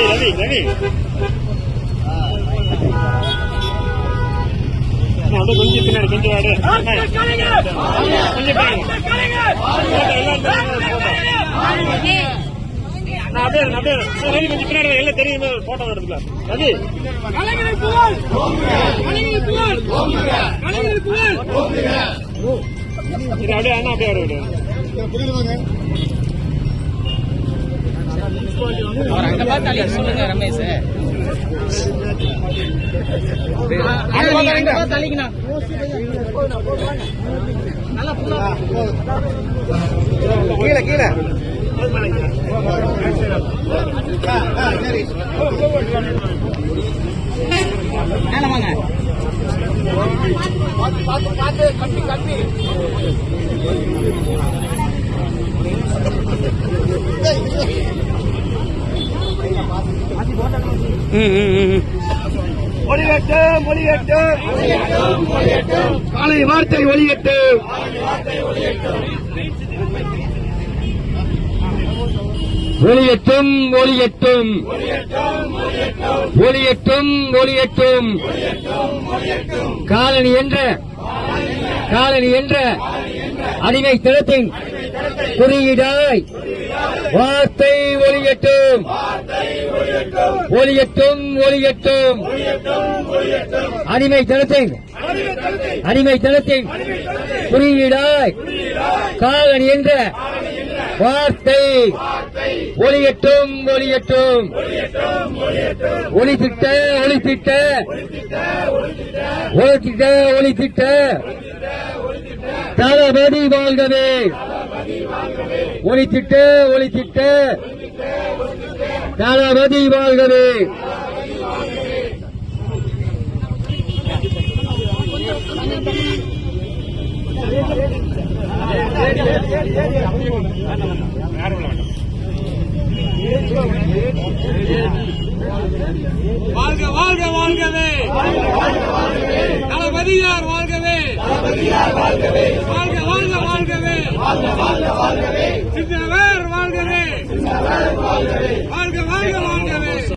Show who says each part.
Speaker 1: ரவி ரவி அப்படியே கொஞ்சம் பின்னாடி கொஞ்சம் வாடு கொஞ்சம் அப்படியே அப்படியே போட்டோ எடுத்துக்கலாம் ரவி இது அப்படியே அண்ணா அப்படியே வர விடு
Speaker 2: அவர் அங்க பார்த்து அழிக்க சொல்லுங்க ரமேஷ்
Speaker 3: கீழே கீழே
Speaker 2: மேல
Speaker 3: ஒளியட்டும் ஒளியட்டும் காலை வார்த்தை ஒளியட்டும் ஒளியட்டும் ஒளியட்டும் ஒளியட்டும் ஒளியட்டும் காலனி என்ற காலனி என்ற அடிமை தினத்தின் குறியீடாய் வார்த்தை ஒளியட்டும் ஒளியட்டும் ஒளியட்டும் அடிமை தினத்தின் அடிமை தினத்தின் குறியீடாய் காலனி என்ற வார்த்தை. ஒளியட்டும் ஒளியட்டும் ஒளித்திட்ட ஒளித்திட்ட. ஒளித்திட்ட ஒளித்திட்ட. தளபதி வாழ்கவே. ஒளித்திட்ட ஒளித்திட்ட. தளபதி வாழ்கவே. Thank you ஒளி திட்ட தளபதி வாழ்கவே
Speaker 4: வாழ்க வாழ்க வாழ்கவே. தளபதியார் வாழ்கவே? வாழ்க வாழ்க வாழ்கவே. சின்னவர் வாழ்கவே. வாழ்க வாழ்க வாழ்க